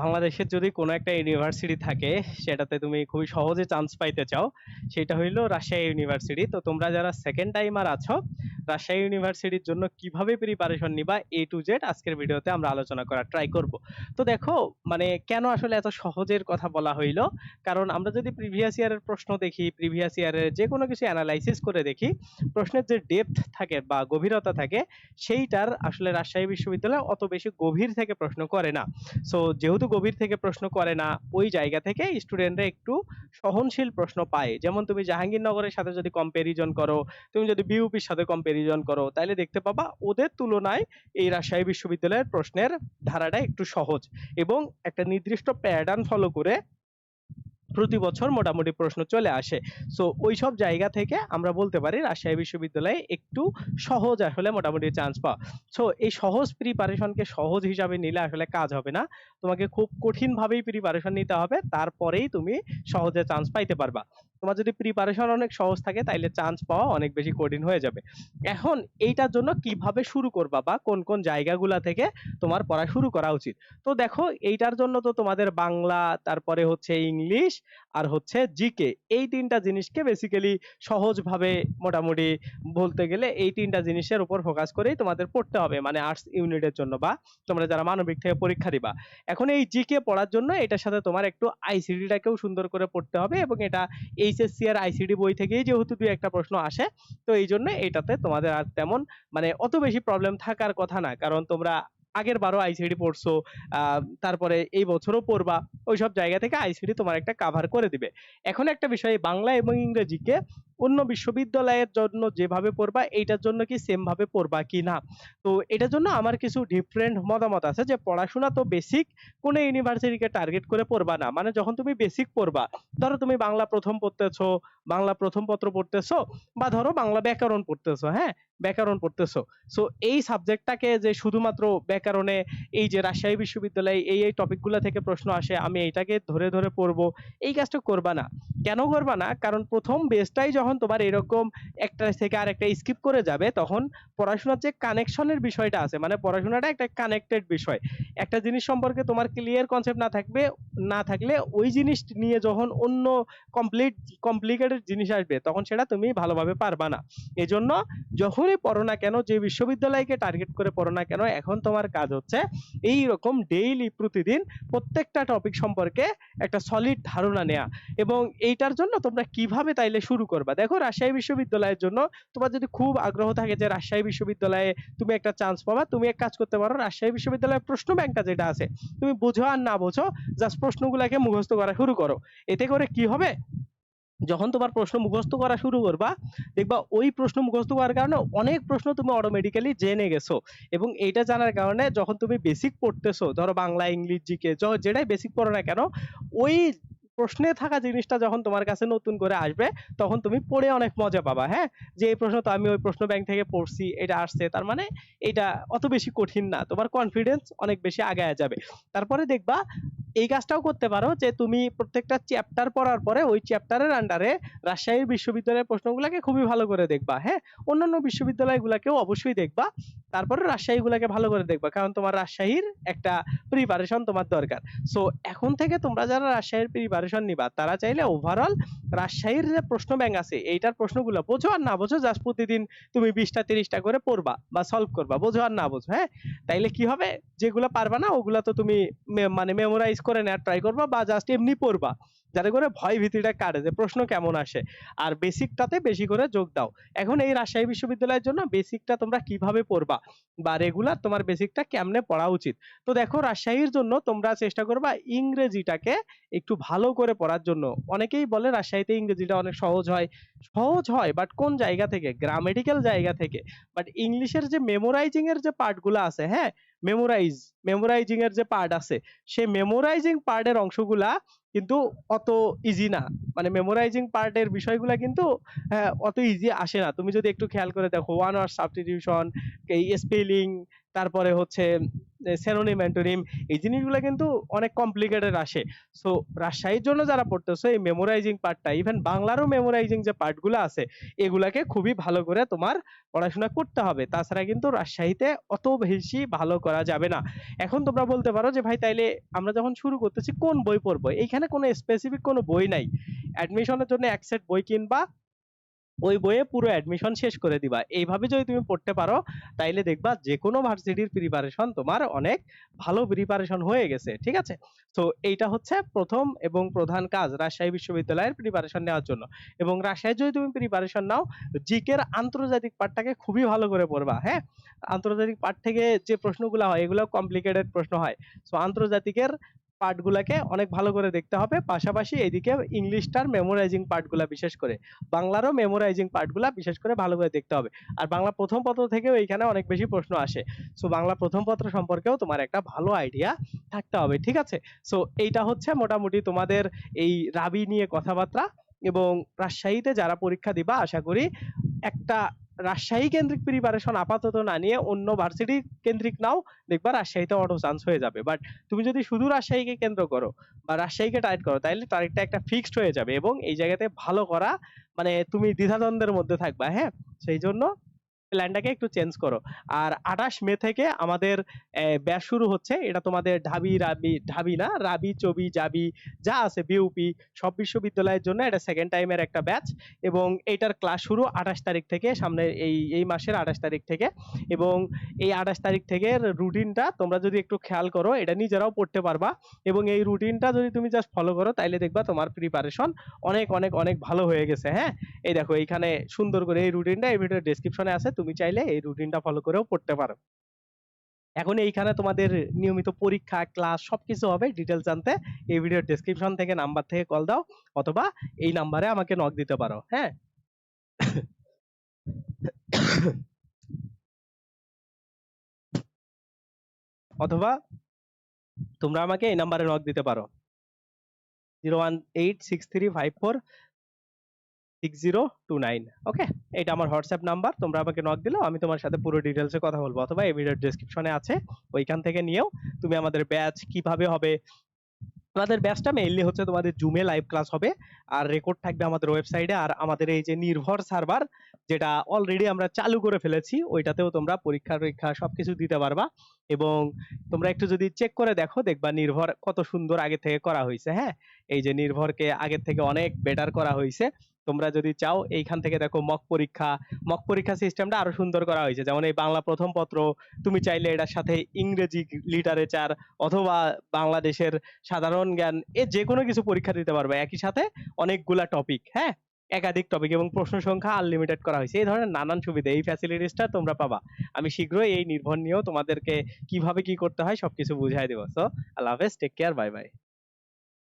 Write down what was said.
বাংলাদেশের যদি কোনো একটা ইউনিভার্সিটি থাকে, সেটাতে তুমি খুবই সহজে চান্স পাইতে চাও। সেটা হইল রাজশাহী ইউনিভার্সিটি তো তোমরা যারা সেকেন্ড টাইমার আছো রাজশাহী ইউনিভার্সিটির জন্য কীভাবে প্রিপারেশন নিবা এ টু জেড আজকের ভিডিওতে আমরা আলোচনা করার ট্রাই করব। তো দেখো মানে কেন আসলে এত সহজের কথা বলা হইল? কারণ আমরা যদি প্রিভিয়াস ইয়ারের প্রশ্ন দেখি প্রিভিয়াস ইয়ারের যে কোনো কিছু অ্যানালাইসিস করে দেখি, প্রশ্নের যে ডেপথ থাকে বা গভীরতা থাকে, সেইটার আসলে রাজশাহী বিশ্ববিদ্যালয় অত বেশি গভীর থেকে প্রশ্ন করে না। সো যেহেতু গভীর থেকে প্রশ্ন করে না, ওই জায়গা থেকে স্টুডেন্টরা একটু সহনশীল প্রশ্ন পায়। যেমন তুমি জাহাঙ্গীরনগরের সাথে যদি কম্প্যারিজন করো, তুমি যদি বিউপির সাথে কম্প্যারিজন করো। তাহলে দেখতে পাবা ওদের তুলনায় এই রাজশাহী বিশ্ববিদ্যালয়ের প্রশ্নের ধারাটা একটু সহজ এবং একটা নির্দিষ্ট প্যাটার্ন ফলো করে প্রতি বছর মোটামুটি প্রশ্ন চলে আসে। সো ওই সব জায়গা থেকে আমরা বলতে পারি রাজশাহী বিশ্ববিদ্যালয়ে একটু সহজ আসলে মোটামুটি চান্স পাওয়া। সো এই সহজ প্রিপারেশনকে সহজ হিসাবে নিলে আসলে কাজ হবে না। তোমাকে খুব কঠিন ভাবেই প্রিপারেশন নিতে হবে। তারপরেই তুমি সহজে চান্স পাইতে পারবা। তোমার যদি প্রিপারেশন অনেক সহজ থাকে, তাইলে চান্স পাওয়া অনেক বেশি কঠিন হয়ে যাবে। এখন এইটার জন্য কীভাবে শুরু করবা বা কোন কোন জায়গাগুলা থেকে তোমার পড়া শুরু করা উচিত? তো দেখো, এইটার জন্য তো তোমাদের বাংলা, তারপরে হচ্ছে ইংলিশ আর হচ্ছে জিকে এই তিনটা জিনিসকে বেসিক্যালি সহজভাবে মোটামুটি বলতে গেলে এই তিনটা জিনিসের উপর ফোকাস করেই তোমাদের পড়তে হবে মানে আর্টস ইউনিটের জন্য বা তোমরা যারা মানবিক থেকে পরীক্ষা দিবা। এখন এই জিকে পড়ার জন্য এটার সাথে তোমার একটু আইসিডিটাকেও সুন্দর করে পড়তে হবে এবং এটা এইচএসসি আর আইসিডি বই থেকেই যেহেতু দুই একটা প্রশ্ন আসে, তো এই জন্য এটাতে তোমাদের আর তেমন মানে অত বেশি প্রবলেম থাকার কথা না। কারণ তোমরা আগের বারও আইসিডি পড়ছো তারপরে এই বছরও পড়বা, ওইসব জায়গা থেকে আইসিডি তোমার একটা কাভার করে দিবে। এখন একটা বিষয় বাংলা এবং ইংরেজিকে অন্য বিশ্ববিদ্যালয়ের জন্য যেভাবে পড়বা, এইটার জন্য কি সেম ভাবে পড়বা কি না? তো এটার জন্য আমার কিছু ডিফারেন্ট মতামত আছে যে পড়াশোনা তো বেসিক কোন ইউনিভার্সিটিকে টার্গেট করে পড়বা না। মানে যখন তুমি বেসিক পড়বা, ধরো তুমি বাংলা প্রথম পড়তেছো, বাংলা প্রথম পত্র পড়তেছো, বা ধরো বাংলা ব্যাকরণ পড়তেছো হ্যাঁ? ব্যাকরণ পড়তেছো। সো এই সাবজেক্টটাকে যে শুধুমাত্র ব্যাকরণে এই যে রাজশাহী বিশ্ববিদ্যালয়ে এই এই টপিকগুলো থেকে প্রশ্ন আসে, আমি এইটাকে ধরে ধরে পড়ব, এই কাজটা করবা না। কেন করবা না? কারণ প্রথম বেসটাই যখন তোমার এরকম একটা থেকে আরেকটা স্কিপ করে যাবে, তখন পড়াশোনার যে কানেকশনের বিষয়টা আছে মানে পড়াশোনাটা একটা কানেক্টেড বিষয়। একটা জিনিস সম্পর্কে তোমার ক্লিয়ার কনসেপ্ট না থাকবে, না থাকলে ওই জিনিস নিয়ে যখন অন্য কমপ্লিট কমপ্লিকেটেড জিনিস আসবে, তখন সেটা তুমি ভালোভাবে পারবা না। এজন্য যখনই পড়ো না কেন, যে বিশ্ববিদ্যালয়কে টার্গেট করে পড়ো না কেন, এখন তোমার কাজ হচ্ছে এই রকম ডেইলি প্রতিদিন প্রত্যেকটা টপিক সম্পর্কে একটা সলিড ধারণা নেওয়া এবং এইটার জন্য তোমরা কীভাবে তাইলে শুরু করবা? দেখো রাজশাহী বিশ্ববিদ্যালয়ের জন্য তোমার যদি খুব আগ্রহ থাকে যে রাজশাহী বিশ্ববিদ্যালয়ে তুমি একটা চান্স পাবা, তুমি এক কাজ করতে পারো, রাজশাহী বিশ্ববিদ্যালয়ের প্রশ্ন ব্যাংকটা যেটা আছে, তুমি বুঝো আর না বুঝো জাস্ট প্রশ্নগুলোকে মুখস্থ করা শুরু করো। এতে করে কি হবে? যখন তোমার প্রশ্ন মুখস্থ করা শুরু করবা, দেখবা ওই প্রশ্ন মুখস্থ করার কারণে অনেক প্রশ্ন তুমি অটোমেটিক্যালি জেনে গেছো এবং এটা জানার কারণে যখন তুমি বেসিক পড়তেছো, ধরো বাংলা, ইংলিশ জিকে যেটাই বেসিক পড়ো না কেন, ওই প্রশ্নে থাকা জিনিসটা যখন তোমার কাছে নতুন করে আসবে, তখন তুমি পড়ে অনেক মজা পাবা হ্যাঁ? যে এই প্রশ্ন তো আমি ওই প্রশ্ন ব্যাংক থেকে পড়ছি, এটা আসছে, তার মানে এটা অত বেশি কঠিন না, তোমার কনফিডেন্স অনেক বেশি আগায় যাবে। তারপরে দেখবা এই কাজটাও করতে পারো যে তুমি প্রত্যেকটা চ্যাপ্টার পড়ার পরে ওই চ্যাপ্টারের আন্ডারে রাজশাহী বিশ্ববিদ্যালয়ের প্রশ্নগুলোকে খুবই ভালো করে দেখবা হ্যাঁ? অন্যান্য বিশ্ববিদ্যালয়গুলোকেও অবশ্যই দেখবা, তারপরে রাজশাহীগুলোকে ভালো করে দেখবা, কারণ তোমার রাজশাহীর একটা প্রিপারেশন তোমার দরকার। সো এখন থেকে তোমরা যারা রাজশাহীর প্রিপারেশন নিবা, তারা চাইলে ওভারঅল রাজশাহীর যে প্রশ্ন ব্যাংক আছে, এইটার প্রশ্নগুলো বোঝো আর না বোঝো জাস্ট প্রতিদিন তুমি বিশটা তিরিশটা করে পড়বা বা সলভ করবা, বোঝো আর না বোঝো হ্যাঁ? তাইলে কি হবে? যেগুলো পারবা না, ওগুলা তো তুমি মানে মেমোরাইজ করে নেওয়ার ট্রাই করবা বা জাস্ট এমনি পড়বা। যাতে করে ভয় ভীতিটা কাটে যে প্রশ্ন কেমন আসে। আর বেসিকটাতে বেশি করে যোগ দাও। এখন এই রাজশাহী বিশ্ববিদ্যালয়ের জন্য বেসিকটা তোমরা কীভাবে পড়বা? বা রেগুলার তোমার বেসিকটা কেমনে পড়া উচিত? তো দেখো, রাজশাহীর জন্য তোমরা চেষ্টা করবা ইংরেজিটাকে একটু ভালো করে পড়ার জন্য। অনেকেই বলে রাজশাহীতে ইংরেজিটা অনেক সহজ হয়। সহজ হয় বাট কোন জায়গা থেকে? গ্রামেটিক্যাল জায়গা থেকে। বাট ইংলিশের যে মেমোরাইজিং এর যে পার্টগুলো আছে হ্যাঁ? মেমোরাইজ মেমোরাইজিং এর যে পার্ট আছে সেই মেমোরাইজিং পার্টের অংশগুলা কিন্তু অত ইজি না। মানে মেমোরাইজিং পার্টের বিষয়গুলা কিন্তু হ্যাঁ, অত ইজি আসে না। তুমি যদি একটু খেয়াল করে দেখো ওয়ান আওয়ার সাবস্টিটিউশন স্পেলিং তারপরে হচ্ছে সেনোনিম অ্যান্টোনিম এই জিনিসগুলো কিন্তু অনেক কমপ্লিকেটেড আসে। সো রাজশাহীর জন্য যারা পড়তেছো, এই মেমোরাইজিং পার্টটা ইভেন বাংলারও মেমোরাইজিং যে পার্টগুলো আছে, এগুলাকে খুবই ভালো করে তোমার পড়াশোনা করতে হবে। তাছাড়া কিন্তু রাজশাহীতে অত বেশি ভালো করা যাবে না। এখন তোমরা বলতে পারো যে, ভাই, তাইলে আমরা যখন শুরু করতেছি, কোন বই পড়ব? এইখানে কোনো স্পেসিফিক কোনো বই নাই। অ্যাডমিশনের জন্য এক সেট বই কিনবা ওই বইয়ে পুরো অ্যাডমিশন শেষ করে দিবা। এইভাবে যদি তুমি পড়তে পারো, তাইলে দেখবা যে কোনো ভার্সিটির প্রিপারেশন তোমার অনেক ভালো প্রিপারেশন হয়ে গেছে, ঠিক আছে? তো এইটা হচ্ছে প্রথম এবং প্রধান কাজ রাজশাহী বিশ্ববিদ্যালয়ের প্রিপারেশন নেওয়ার জন্য। এবং রাজশাহী যদি তুমি প্রিপারেশন নাও, জিকের আন্তর্জাতিক পার্টটাকে খুবই ভালো করে পড়বা হ্যাঁ? আন্তর্জাতিক পার্ট থেকে যে প্রশ্নগুলো হয় এগুলো কমপ্লিকেটেড প্রশ্ন হয়। সো আন্তর্জাতিকের পার্টগুলোকে অনেক ভালো করে দেখতে হবে। পাশাপাশি এদিকে ইংলিশটার মেমোরাইজিং পার্টগুলো বিশেষ করে, বাংলারও মেমোরাইজিং পার্টগুলো বিশেষ করে ভালো করে দেখতে হবে। আর বাংলা প্রথম পত্র থেকেও এইখানে অনেক বেশি প্রশ্ন আসে। সো বাংলা প্রথম পত্র সম্পর্কেও তোমার একটা ভালো আইডিয়া থাকতে হবে, ঠিক আছে? সো এইটা হচ্ছে মোটামুটি তোমাদের এই রাবি নিয়ে কথাবার্তা এবং রাজশাহীতে যারা পরীক্ষা দিবা, আশা করি একটা রাজশাহী কেন্দ্রিক প্রিপারেশন আপাতত না নিয়ে অন্য ভার্সিটি কেন্দ্রিক নাও দেখবা রাজশাহীতে অটো চান্স হয়ে যাবে। বাট তুমি যদি শুধু রাজশাহীকে কেন্দ্র করো বা রাজশাহীকে টার্গেট করো তাহলে টার্গেটটা একটা ফিক্সড হয়ে যাবে এবং এই জায়গাতে ভালো করা মানে তুমি দ্বিধাদ্বন্দ্বের মধ্যে থাকবা হ্যাঁ? সেই জন্য প্ল্যানটাকে একটু চেঞ্জ করো। আর আঠাশ মে থেকে আমাদের ব্যাচ শুরু হচ্ছে। এটা তোমাদের ঢাবি, রাবি, ঢাবি না, রাবি, চবি, জাবি, যা আছে বিউপি সব বিশ্ববিদ্যালয়ের জন্য এটা সেকেন্ড টাইমের একটা ব্যাচ এবং এটার ক্লাস শুরু আঠাশ তারিখ থেকে, সামনে এই এই মাসের আঠাশ তারিখ থেকে। এবং এই আঠাশ তারিখ থেকে রুটিনটা তোমরা যদি একটু খেয়াল করো, এটা নিজেরাও পড়তে পারবা। এবং এই রুটিনটা যদি তুমি জাস্ট ফলো করো, তাইলে দেখবা তোমার প্রিপারেশন অনেক অনেক অনেক ভালো হয়ে গেছে হ্যাঁ? এই দেখো, এইখানে সুন্দর করে এই রুটিনটা এই ভিডিওর ডেসক্রিপশনে আছে। তুমি চাইলে এই রুটিনটা ফলো করেও পড়তে পারো। এখন এইখানে তোমাদের নিয়মিত পরীক্ষা ক্লাস সবকিছু হবে। ডিটেলস জানতে এই ভিডিওর ডেসক্রিপশন থেকে নাম্বার থেকে কল দাও অথবা এই নাম্বারে আমাকে নক দিতে পারো হ্যাঁ? অথবা তোমরা আমাকে এই নাম্বারে নক দিতে পারো। Zero one eight six three five four six zero two nine okay এটা আমার হোয়াটসঅ্যাপ নাম্বার তোমরা আমাকে নক দিলেও আমি তোমার সাথে পুরো ডিটেলসে কথা বলব, অথবা এই ভিডিওর ডেসক্রিপশনে আছে, ওইখান থেকে নিয়েও তুমি আমাদের ব্যাচ কীভাবে হবে। ব্যাচটা মেইনলি হচ্ছে তোমাদের জুমে লাইভ ক্লাস হবে, আর রেকর্ড থাকবে আমাদের ওয়েবসাইটে আর আমাদের এই যে নির্ভর সার্ভার যেটা অলরেডি আমরা চালু করে ফেলেছি, ওইটাতেও তোমরা পরীক্ষা পরীক্ষা সবকিছু দিতে পারবা, এবং তোমরা একটু যদি চেক করে দেখো, দেখবা নির্ভর কত সুন্দর আগে থেকে করা হয়েছে হ্যাঁ? এই যে নির্ভরকে আগে থেকে অনেক বেটার করা হয়েছে তোমরা যদি চাও, এইখান থেকে দেখো মক পরীক্ষা। মক পরীক্ষা সিস্টেমটা আরও সুন্দর করা হয়েছে। যেমন এই বাংলা প্রথম পত্র, তুমি চাইলে এটার সাথে ইংরেজি লিটারেচার অথবা বাংলাদেশের সাধারণ জ্ঞান, এ যে কোনো কিছু পরীক্ষা দিতে পারবে। একই সাথে অনেকগুলা টপিক হ্যাঁ? একাধিক টপিক এবং প্রশ্ন সংখ্যা আনলিমিটেড করা হয়েছে। এই ধরনের নানান সুবিধা, এই ফ্যাসিলিটিসটা তোমরা পাবা। আমি শীঘ্রই এই নির্ভর নিয়েও তোমাদেরকে কীভাবে কি করতে হয় সবকিছু বুঝাই দেবো। সো আল্লাহ হাফেজ টেক কেয়ার বাই বাই